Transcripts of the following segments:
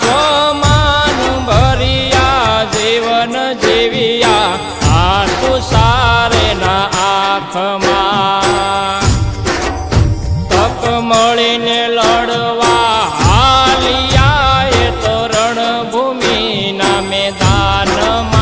સોમાન ભરિયા જીવન જીવ્યા આ તું સારે તક મળીને લડવા હાલિયા એ તો રણભૂમિના મેદાનમાં.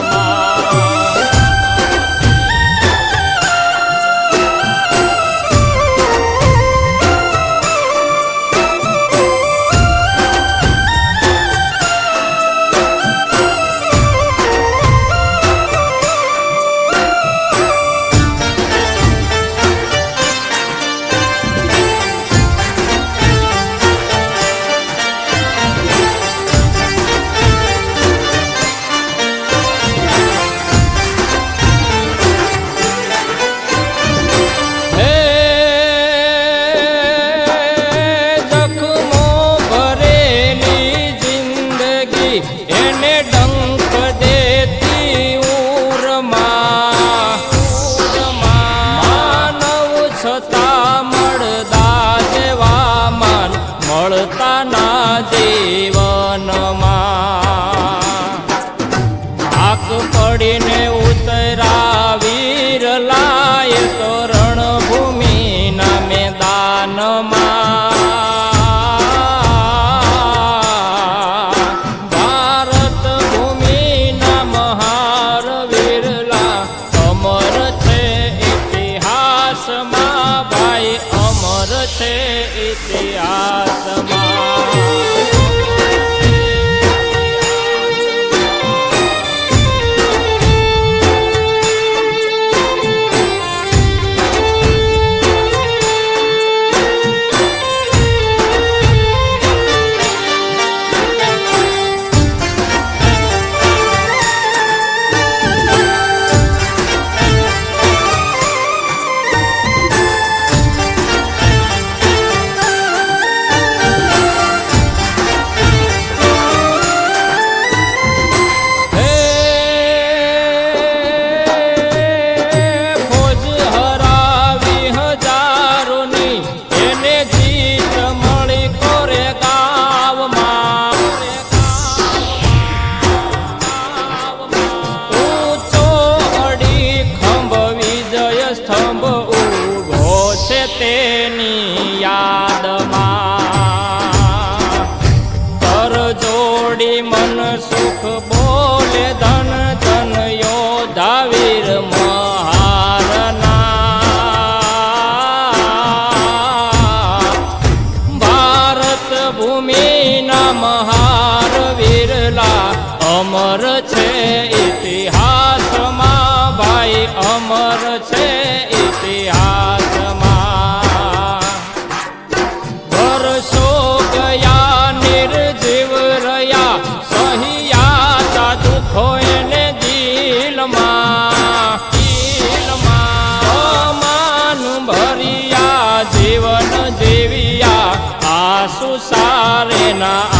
નથી એને તેની યાદમાં. પર જોડી મન સુખ બોલે ધન ધન યોધા મહારના ભારત ભૂમિના મહાર વીરલા અમર છે ભરિયા જીવન દેવિયા આ સુસારે ના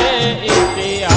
E esse é